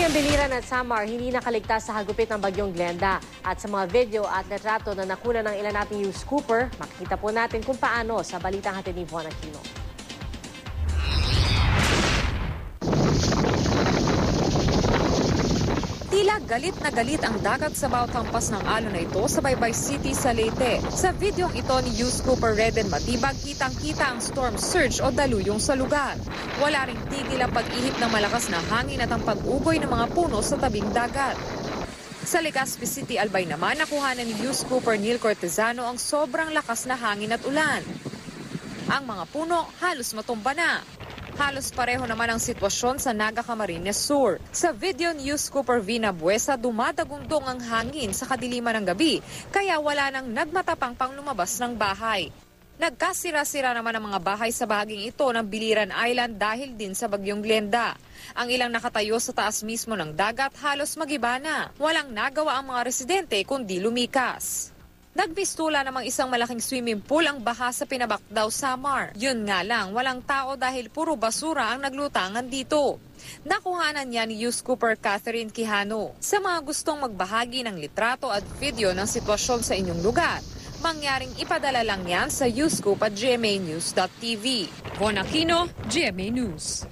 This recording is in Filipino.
Ang Biliran at Samar hindi nakaligtas sa hagupit ng bagyong Glenda. At sa mga video at retrato na nakuna ng ilan nating news scooper, makikita po natin kung paano sa balitang hatid ni Juan Aquino. Tila galit na galit ang dagat sa bawat hampas ng alon na ito sa Baybay City sa Leyte. Sa videong ito ni News Cooper Reden Matibag, kitang-kita ang storm surge o daluyong sa lugar. Wala ring tigil ang pag-ihip ng malakas na hangin at ang pag-ugoy ng mga puno sa tabing dagat. Sa Legazpi City, Albay naman, nakuhanan ni News Cooper Neil Cortezano ang sobrang lakas na hangin at ulan. Ang mga puno halos matumba na. Halos pareho naman ang sitwasyon sa Naga Camarines Sur. Sa video news Cooper Vina Buesa, dumadagundong ang hangin sa kadiliman ng gabi, kaya wala nang nagmatapang pang lumabas ng bahay. Nagkasira-sira naman ang mga bahay sa bahaging ito ng Biliran Island dahil din sa bagyong Glenda. Ang ilang nakatayo sa taas mismo ng dagat halos magiba na. Walang nagawa ang mga residente kundi lumikas. Nagbistula namang isang malaking swimming pool ang baha sa Pinabakdaw, Samar. Yun nga lang, walang tao dahil puro basura ang naglutangan dito. Nakuhanan niya ni News Cooper Catherine Quijano. Sa mga gustong magbahagi ng litrato at video ng sitwasyon sa inyong lugar, mangyaring ipadala lang yan sa newscoop at gmanews.tv. Von Aquino, GMA News.